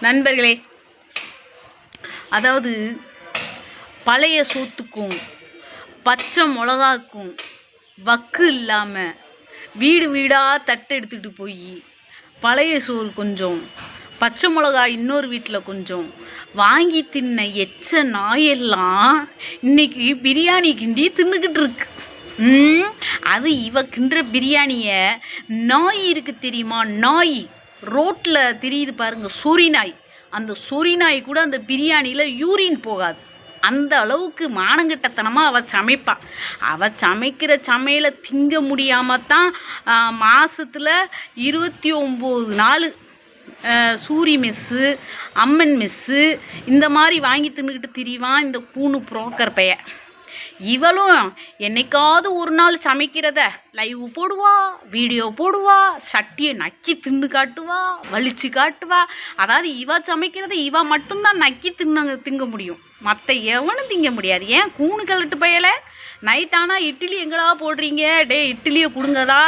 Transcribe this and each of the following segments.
நண்பர்களே அதாவது பழைய சோத்துக்கும் பச்சை மிளகாக்கும் வக்கு இல்லாமல் வீடு வீடாக தட்டு எடுத்துகிட்டு போய் பழைய சோறு கொஞ்சம் பச்சை மிளகா இன்னொரு வீட்டில் கொஞ்சம் வாங்கி தின்ன எச்ச நாயெல்லாம் இன்னைக்கு பிரியாணி கிண்டி தின்னுக்கிட்டு இருக்கு. அது இவ கிண்டுற பிரியாணியை நாய் இருக்குது தெரியுமா? நாய். ரோட்டில் தெரியுது பாருங்க சொறி நாய். அந்த சொறி நாய் கூட அந்த பிரியாணியில் யூரின் போகாது. அந்த அளவுக்கு மானங்கிட்டத்தனமாக அவள் சமைப்பாள் அவள் சமைக்கிற சமையலை திங்க முடியாமல் தான் மாதத்தில் இருபத்தி ஒம்பது நாள் சூரி மெஸ்ஸு அம்மன் மெஸ்ஸு இந்த மாதிரி வாங்கி தின்னுக்கிட்டு திரிவான் இந்த கூணு புரோக்கர் பைய இவளும் என்னைக்காவது ஒரு நாள் சமைக்கிறத லைவ் போடுவா வீடியோ போடுவா சட்டியை நக்கி தின்னு காட்டுவா வலிச்சு காட்டுவா. அதாவது இவ சமைக்கிறத இவ மட்டும்தான் நக்கி தின்னாங்க திங்க முடியும். மற்ற எவனும் திங்க முடியாது. ஏன் கூணு கலட்டு பயலை? நைட் ஆனால் இட்லி எங்கடா போடுறீங்க? டே இட்லியை கொடுங்கடா.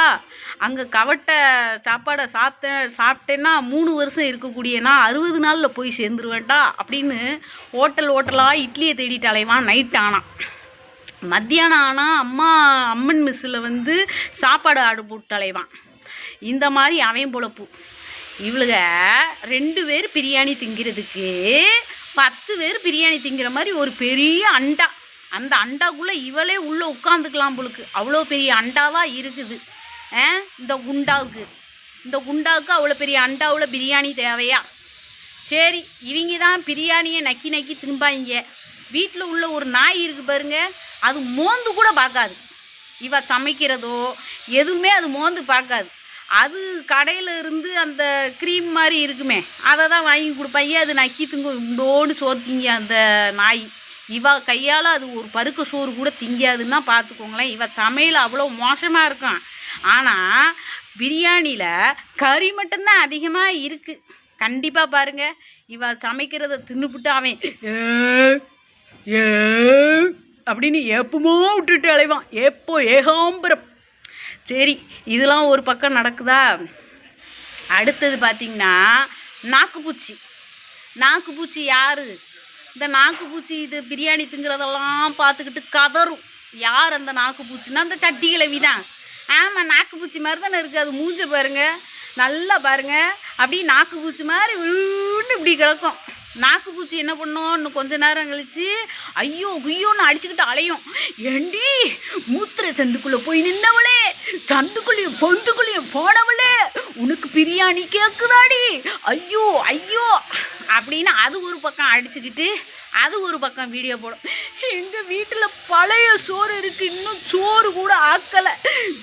அங்கே கவட்டை சாப்பாடை சாப்பிட்டேன் சாப்பிட்டேன்னா மூணு வருஷம் இருக்கக்கூடியனா அறுபது நாளில் போய் சேர்ந்துருவேன்டா அப்படின்னு ஹோட்டல் ஹோட்டலாக இட்லியை தேடிட்டு அலைவான் நைட் ஆனால் மத்தியானம் ஆனால் அம்மா அம்மன் மிஸ்ஸில் வந்து சாப்பாடு ஆடு போட்டலைவான் இந்த மாதிரி அவன் பொழப்பு. இவளுக ரெண்டு பேர் பிரியாணி திங்கிறதுக்கு பத்து பேர் பிரியாணி திங்கிற மாதிரி ஒரு பெரிய அண்டா. அந்த அண்டாக்குள்ளே இவளே உள்ளே உட்காந்துக்கலாம் போலுக்கு. அவ்வளோ பெரிய அண்டாவாக இருக்குது. இந்த குண்டாவுக்கு. இந்த குண்டாவுக்கு அவ்வளோ பெரிய அண்டாவில் பிரியாணி தேவையா? சரி இவங்க தான் பிரியாணியை நக்கி நக்கி தின்பாங்க. வீட்டில் உள்ள ஒரு நாய் இருக்குது பாருங்கள் அது மோந்து கூட பார்க்காது. இவ சமைக்கிறதோ எதுவுமே அது மோந்து பார்க்காது. அது கடையில் இருந்து அந்த க்ரீம் மாதிரி இருக்குமே அதை தான் வாங்கி கொடுப்பாங்க அது நக்கி திங்க உண்டோடு சோறு திங்க அந்த நாய். இவ கையால் அது ஒரு பருக்க சோறு கூட திங்காதுன்னா பார்த்துக்கோங்களேன். இவ சமையல் அவ்வளோ மோசமாக இருக்கும் ஆனால் பிரியாணியில் கறி மட்டும்தான் அதிகமாக இருக்குது கண்டிப்பாக பாருங்க. இவ சமைக்கிறத தின்னுபிட்டு அவன் "ஏ, ஏ" அப்படின்னு எப்பமோ விட்டுட்டு அலைவான். எப்போ ஏகாம்பரம். சரி இதெல்லாம் ஒரு பக்கம் நடக்குதா? அடுத்தது பார்த்திங்கன்னா நாக்குப்பூச்சி. நாக்குப்பூச்சி யார்? இந்த நாக்குப்பூச்சி இது பிரியாணி திங்கிறதெல்லாம் பார்த்துக்கிட்டு கதறும். யார் அந்த நாக்குப்பூச்சின்னா அந்த சட்டி கிழவி தான் ஆமாம் நாக்குப்பூச்சி மாதிரி தானே இருக்குது அது மூஞ்ச பாருங்க. நல்லா பாருங்க. அப்படியே நாக்குப்பூச்சி மாதிரி விழுன்னு இப்படி கிடக்கும். நாக்கு பூச்சி என்ன பண்ணும்? இன்னும் கொஞ்ச நேரம் கழிச்சு ஐயோ குய்யோன்னு அடிச்சுக்கிட்டு அலையும். ஏண்டி? மூத்திர சந்துக்குள்ளே போய் நின்னவளே சந்துக்குள்ளேயும் பொந்துக்குள்ளேயும் போனவளே உனக்கு பிரியாணி கேட்குதாடி ஐயோ ஐயோ அப்படின்னு அது ஒரு பக்கம் அடிச்சுக்கிட்டு அது ஒரு பக்கம் வீடியோ போடும். எங்கள் வீட்டில் பழைய சோறு இருக்குது இன்னும் சோறு கூட ஆக்கலை.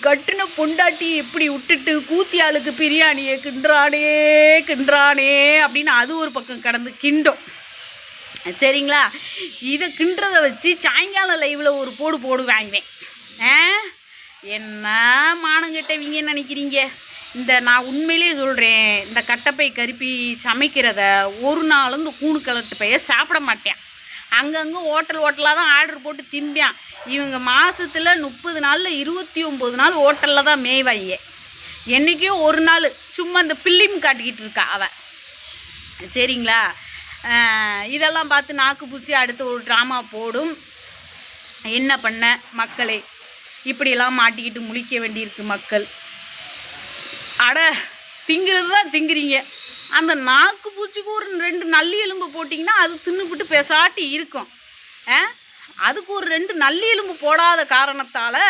கட்டின பொண்டாட்டி எப்படி விட்டுட்டு கூத்தியாளுக்கு பிரியாணியை கிண்டுறானே கிண்டுறானே அப்படின்னு அது ஒரு பக்கம் கடந்து கிண்டும். சரிங்களா? இதை கிண்டுறதை வச்சு சாயங்காலம் லைவில் ஒரு போடு போடுவாங்க ஆ? என்ன மானங்கெட்டவங்க நினைக்கிறீங்க? இந்த நான் உண்மையிலேயே சொல்கிறேன் இந்த கட்டப்பை கருப்பி சமைக்கிறத ஒரு நாளும் இந்த கூணு கலட்டு பைய சாப்பிட மாட்டேன். அங்கங்கே ஹோட்டல் ஹோட்டலாக தான் ஆர்டர் போட்டு திம்பியான் இவங்க மாதத்தில் முப்பது நாளில் இருபத்தி ஒம்பது நாள் ஹோட்டலில் தான் மேய்வாங்க என்றைக்கோ ஒரு நாள் சும்மா இந்த பில்லிம் காட்டிக்கிட்டு இருக்கா அவள் சரிங்களா? இதெல்லாம் பார்த்து நாக்கு பூச்சி அடுத்து ஒரு ட்ராமா போடும். என்ன பண்ண மக்களே? இப்படியெல்லாம் மாட்டிக்கிட்டு முழிக்க வேண்டியிருக்கு மக்கள். அட திங்கிறது தான் திங்குறீங்க. அந்த நாக்கு பூச்சிக்கு ஒரு ரெண்டு நல்லி எலும்பு போட்டிங்கன்னா அது தின்னுபிட்டு பேசாட்டி இருக்கும். அதுக்கு ஒரு ரெண்டு நல்லி எலும்பு போடாத காரணத்தால்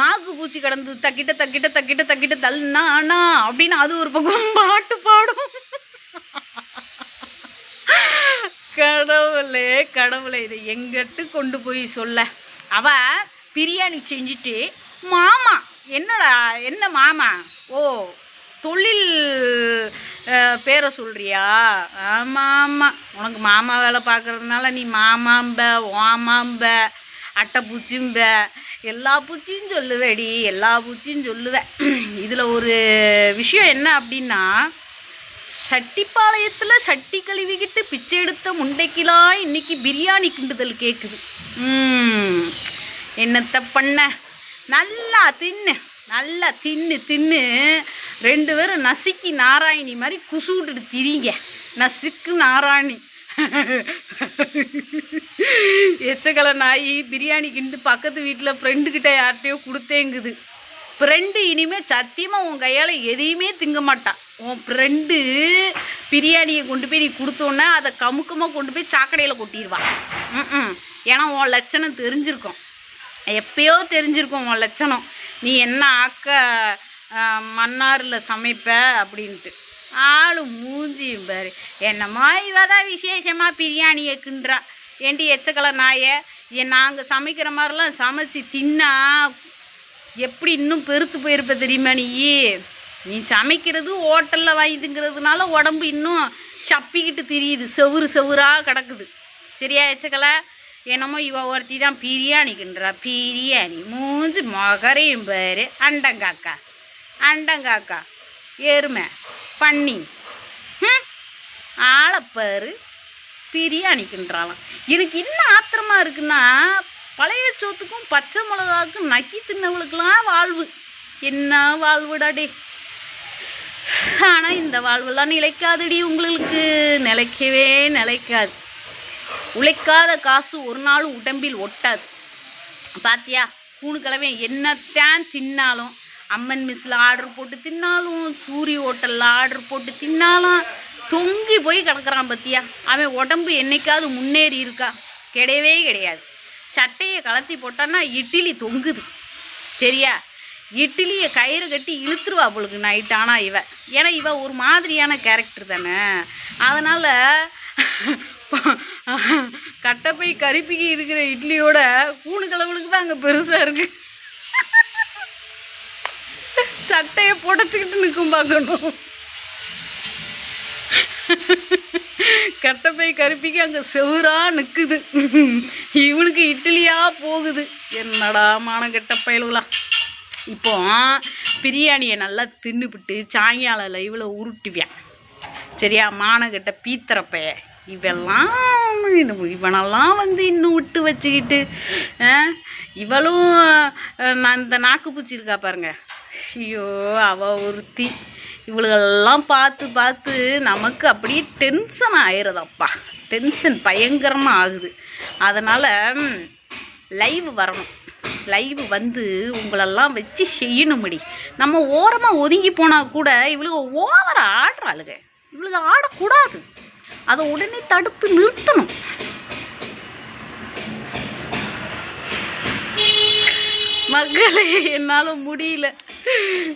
நாக்கு பூச்சி கிடந்து தக்கிட்ட தக்கிட்ட தக்கிட்ட தக்கிட்ட தள்ளுனா அண்ணா அப்படின்னு அது ஒரு பக்கம் பாட்டு பாடும். கடவுளே கடவுளே இதை எங்கிட்டு கொண்டு போய் சொல்ல. அவ பிரியாணி செஞ்சுட்டு மாமா என்னடா என்ன மாமா? ஓ தொழில் பேரை சொல்கிறியா ஆமாம் ஆமாம் உனக்கு மாமா வேலை பார்க்குறதுனால நீ மாமாம்ப ஓமாம்ப அட்டை பூச்சிம்ப எல்லா பூச்சியும் சொல்லுவேடி எல்லா பூச்சியும் சொல்லுவேன் இதில் ஒரு விஷயம் என்ன அப்படின்னா சட்டிப்பாளையத்தில் சட்டி கழுவிக்கிட்டு பிச்சை எடுத்த முண்டைக்கெலாம் இன்னைக்கு பிரியாணி கிண்டுதல் கேட்குது என்னத்தை பண்ண? நல்லா தின்னு நல்லா தின்னு தின்னு ரெண்டு பேரும் நசுக்கி நாராயணி மாதிரி குசு விட்டுட்டு திரிங்க. நசுக்கு நாராயணி. எச்சக்கலை நாய் பிரியாணி கிண்டு பக்கத்து வீட்டில் ஃப்ரெண்டுக்கிட்ட யார்கிட்டையோ கொடுத்தேங்குது. ஃப்ரெண்டு இனிமேல் சத்தியமாக உன் கையால் எதையுமே திங்க மாட்டான் உன் ஃப்ரெண்டு பிரியாணியை கொண்டு போய் நீ கொடுத்தோன்னே அதை கமுக்கமாக கொண்டு போய் சாக்கடையில் கொட்டிடுவான் ம் ஏன்னா உன் லட்சணம் தெரிஞ்சிருக்கும். எப்பயோ தெரிஞ்சிருக்கும் உன் லட்சணம். நீ என்ன ஆக்க மன்னாரில் சமைப்ப அப்படின்ட்டு. ஆளு மூஞ்சியும் பாரு. என்னம்மா இவ தான் விசேஷமாக பிரியாணியை கிண்டுறா ஏண்டி எச்சக்கலை நாயை? என் நாங்கள் சமைக்கிற மாதிரிலாம் சமைச்சு தின்னா எப்படி இன்னும் பெருத்து போயிருப்ப தெரியுமா நீ? நீ சமைக்கிறது ஹோட்டலில் வாங்கிதுங்கிறதுனால உடம்பு இன்னும் சப்பிக்கிட்டு திரியுது. செவுறு செவுறாக கிடக்குது. சரியா எச்சக்கலை? என்னமோ இவ ஒருத்தி தான் பிரியாணிக்குன்றா. பிரியாணி மூஞ்சி மொகரையும் பேர். அண்டங்காக்கா. அண்டங்காக்கா எருமை பன்னி ஹம், ஆளைப்பாரு பிரியாணிக்குன்றாலாம் எனக்கு என்ன ஆத்திரமா இருக்குன்னா பழைய சோத்துக்கும் பச்சை மிளகாவுக்கும் நக்கி தின்னவளுக்கெல்லாம் வாழ்வு. என்ன வாழ்வுடாடி ஆனால் இந்த வாழ்வெல்லாம் நிலைக்காதுடி உங்களுக்கு. நிலைக்கவே நிலைக்காது. உழைக்காத காசு ஒரு நாள் உடம்பில் ஒட்டாது. பாத்தியா கூணுக்கிழமை என்னத்தான் தின்னாலும் அம்மன் மிஸ்ஸில் ஆர்டர் போட்டு தின்னாலும் சூரி ஹோட்டலில் ஆர்டர் போட்டு தின்னாலும் தொங்கி போய் கிடக்குறான் பத்தியா? அவன் உடம்பு என்னைக்காவது முன்னேறி இருக்கா? கிடையவே கிடையாது. சட்டையை கலத்தி போட்டான்னா இட்லி தொங்குது. சரியா? இட்லியை கயிறு கட்டி இழுத்துருவா அவளுக்கு நைட் ஆனால் இவ. ஏன்னா இவ ஒரு மாதிரியான கேரக்டர் தானே. அதனால் கட்டப்பை கருப்பிக்கு இருக்கிற இட்லியோட கூணு கிழவனுக்கு தான் அங்கே பெருசாக இருக்குது சட்டையை புடச்சிக்கிட்டு நிற்கும் பார்க்கணும். கட்டப்பை கருப்பிக்கு அங்கே செவுரா நிற்குது இவனுக்கு இட்லியாக போகுது. என்னடா மானங்கெட்ட பயலுகளா. இப்போ பிரியாணியை நல்லா தின்னுபிட்டு சாயங்காலம் லைவில் உருட்டுவேன். சரியா மானகிட்ட பீத்திரப்பைய. இவெல்லாம் இவனெல்லாம் வந்து இன்னும் விட்டு வச்சுக்கிட்டு இவளும் நான் இந்த நாக்குப்பூச்சி இருக்கா பாருங்கள் ஐயோ அவ ஒருத்தி. இவளுகளெல்லாம் பார்த்து பார்த்து நமக்கு அப்படியே டென்ஷன் ஆயிடுதப்பா டென்ஷன் பயங்கரமாக ஆகுது. அதனால் லைவ் வரணும். லைவ் வந்து உங்களெல்லாம் வச்சு செய்யணும்படி நம்ம ஓரமாக ஒதுங்கி போனால் கூட இவளுக்கு ஓவர ஆடுறாளுங்க இவளுக்கு ஆடக்கூடாது. அதை உடனே தடுத்து நிறுத்தணும். மக்களே என்னால் முடியல.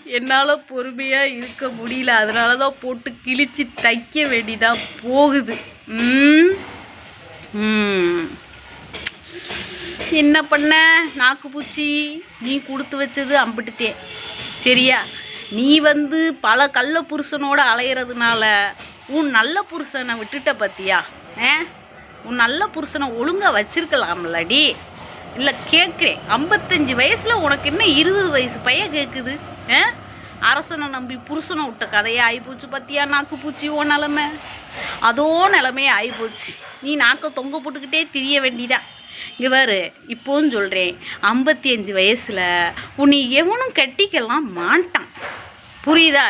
என்னால் பொறுமையாக இருக்க முடியல. அதனால தான் போட்டு கிழிச்சு தைக்க வேண்டியதாக போகுது. என்ன பண்ண? நாக்கு பூச்சி நீ கொடுத்து வச்சது அம்பிட்டுட்டேன் சரியா? நீ வந்து பல கள்ள புருஷனோட அலையிறதுனால உன் நல்ல புருஷனை விட்டுட்ட பத்தியா? ஆ? உன் நல்ல புருஷனை ஒழுங்காக வச்சிருக்கலாம்லடி. இல்லை கேட்குறேன் ஐம்பத்தஞ்சு வயசில் உனக்கு என்ன இருபது வயசு பையன் கேட்குது ஆ? அரசனை நம்பி புருஷனை விட்ட கதையே ஆகிப்போச்சு பத்தியா? நாக்கு பூச்சி ஓ நிலமை. அதோ நிலமையே ஆகிப்போச்சு நீ நாக்கை தொங்க போட்டுக்கிட்டே திரிய வேண்டிதான் இங்கே பாரு இப்போவும் சொல்கிறேன் ஐம்பத்தி அஞ்சு வயசில் உன்னை எவனும் கட்டிக்கலாம் மாட்டான். புரியுதா?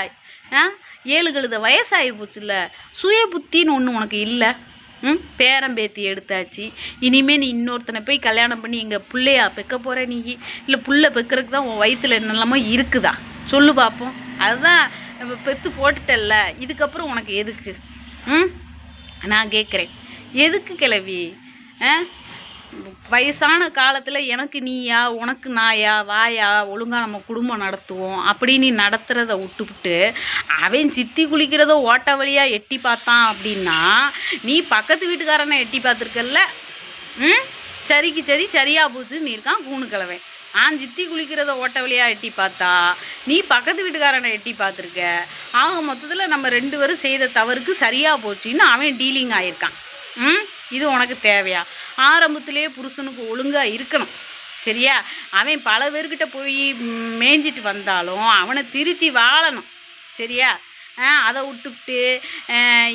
ஆ? ஏழு கழுத வயசாகி போச்சுல்ல சுய புத்தின்னு ஒன்று உனக்கு இல்லை. ம் பேரம்பேத்தி எடுத்தாச்சு. இனிமேல் நீ இன்னொருத்தனை போய் கல்யாணம் பண்ணி எங்கள் பிள்ளையா பெக்க போகிற நீ? இல்லை புள்ள பெக்கிறதுக்கு தான் உன் வயிற்றுல என்னெல்லாமோ இருக்குதா? சொல்லு பார்ப்போம் அதுதான் இப்ப பெத்து போட்டுட்டல்ல. இதுக்கப்புறம் உனக்கு எதுக்கு? ம் நான் கேட்குறேன் எதுக்கு கிளவி ஆ? வயசான காலத்தில் எனக்கு நீயா உனக்கு நாயா வாயா ஒழுங்கா நம்ம குடும்பம் நடத்துவோம் அப்படின்னு நீ நடத்துகிறத விட்டுவிட்டு அவன் சித்தி குளிக்கிறத ஓட்ட வழியாக எட்டி பார்த்தான் அப்படின்னா நீ பக்கத்து வீட்டுக்காரனை எட்டி பார்த்துருக்கல்ல? ம்? சரிக்கு சரி சரியாக போச்சுன்னு நீ இருக்கான் கூணு கிழவன். ஆன் சித்தி குளிக்கிறத ஓட்ட வழியாக எட்டி பார்த்தா நீ பக்கத்து வீட்டுக்காரனை எட்டி பார்த்துருக்க. ஆக மொத்தத்தில் நம்ம ரெண்டு பேரும் செய்த தவறுக்கு சரியாக போச்சுன்னு அவன் டீலிங் ஆகியிருக்கான் ம்? இது உனக்கு தேவையா? ஆரம்பத்திலே புருஷனுக்கு ஒழுங்காக இருக்கணும். சரியா? அவன் பல பேர்கிட்ட போய் மேய்ஞ்சிட்டு வந்தாலும் அவனை திருத்தி வாழணும். சரியா? அதை விட்டுவிட்டு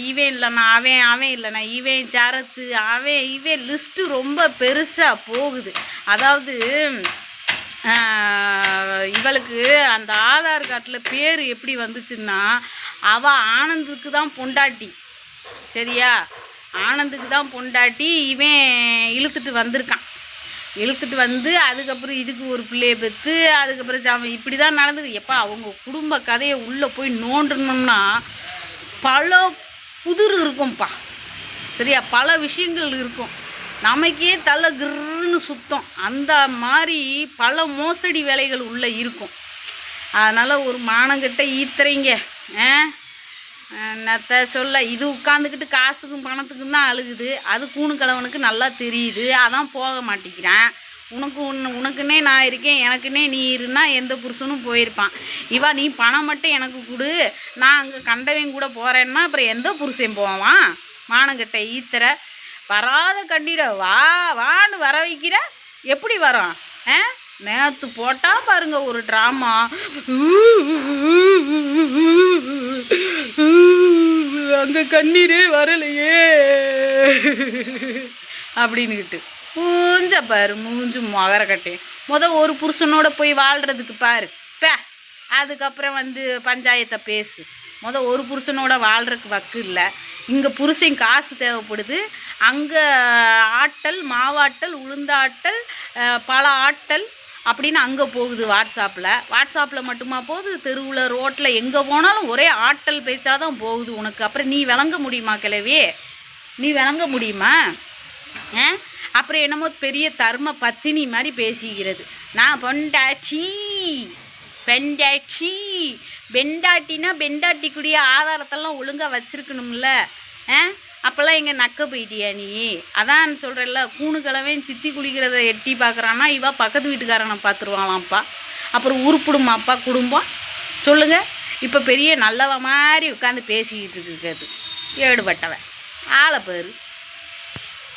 இவன் இல்லைண்ணா அவன் அவன் இல்லைண்ணா இவன் சரத்து அவன் இவன் லிஸ்ட்டு ரொம்ப பெருசாக போகுது. அதாவது இவளுக்கு அந்த ஆதார் கார்டில் பேர் எப்படி வந்துச்சுன்னா அவள் ஆனந்துக்கு தான் பொண்டாட்டி. சரியா? ஆனந்துக்கு தான் பொண்டாட்டி இவன் இழுத்துட்டு வந்திருக்கான். இழுத்துட்டு வந்து அதுக்கப்புறம் இதுக்கு ஒரு பிள்ளைய பெற்று அதுக்கப்புறம் ஜாம இப்படி தான் நடந்தது. எப்போ அவங்க குடும்ப கதையை உள்ளே போய் நோண்டணும்னா பல புதிர் இருக்கும்ப்பா சரியா? பல விஷயங்கள் இருக்கும். நமக்கே தலை கிருன்னு சுத்தம். அந்த மாதிரி பல மோசடி வேலைகள் உள்ளே இருக்கும். அதனால் ஒரு மானங்கிட்ட ஈத்துறீங்க. ஆ? என்னத்த சொல்ல இது உட்காந்துக்கிட்டு காசுக்கும் பணத்துக்கும் தான் அழுகுது. அது கூணு கிழவனுக்கு நல்லா தெரியுது. அதான் போக மாட்டேங்கிறான். உனக்கு உன் உனக்குன்னே நான் இருக்கேன் எனக்குன்னே நீ இருந்தா எந்த புருஷனும் போயிருப்பான். இவா நீ பணம் மட்டும் எனக்கு கொடு. நான் அங்கே கண்டவன் கூட போகிறேன்னா அப்புறம் எந்த புருஷன் போவான்? மானங்கிட்ட ஈத்திர வராத கண்டிட வா வான்னு வர வைக்கிற. எப்படி வரோம் ஆ? நேற்று போட்டால் பாருங்க ஒரு ட்ராமா அங்கே கண்ணீரே வரலையே. அப்படின்னுக்கிட்டு மூஞ்ச பாரு மூஞ்சு மகரக்கட்டே முத ஒரு புருஷனோட போய் வாழ்கிறதுக்கு பாரு. பே அதுக்கப்புறம் வந்து பஞ்சாயத்தை பேசு. முத ஒரு புருஷனோட வாழ்கிறதுக்கு வக்கு இல்லை. இங்கே புருஷன் காசு தேவைப்படுது. அங்கே ஆட்டல் மாவாட்டல் உளுந்தாட்டல் பல ஆட்டல் அப்படின்னு அங்கே போகுது வாட்ஸ்அப்பில் வாட்ஸ்அப்பில் மட்டுமா போகுது? தெருவில் ரோட்டில் எங்கே போனாலும் ஒரே ஆட்டல் பேச்சாக தான் போகுது உனக்கு. அப்புறம் நீ விளங்க முடியுமா கிளவி நீ விளங்க முடியுமா? ஆ? அப்புறம் என்னமோ பெரிய தர்ம பத்தினி மாதிரி பேசிக்கிறது. நான் பொண்டாச்சி பெண்டாட்சி பெண்டாட்டினா பெண்டாட்டிக்குரிய ஆதாரத்தெல்லாம் ஒழுங்காக வச்சுருக்கணும்ல. ஆ? அப்போல்லாம் எங்கள் நக்க போயிட்டியா நீ? அதான் சொல்கிறல்ல கூணு கிழவன் சித்தி குளிக்கிறத எட்டி பார்க்குறான்னா இவா பக்கத்து வீட்டுக்காரனை பார்த்துருவாங்களாம்ப்பா அப்புறம் உருப்பிடுமாப்பா குடும்பம்? சொல்லுங்கள் இப்போ பெரிய நல்லவ மாதிரி உட்காந்து பேசிக்கிட்டு இருக்கிறது ஏடுபட்டவன். ஆளை பேர்.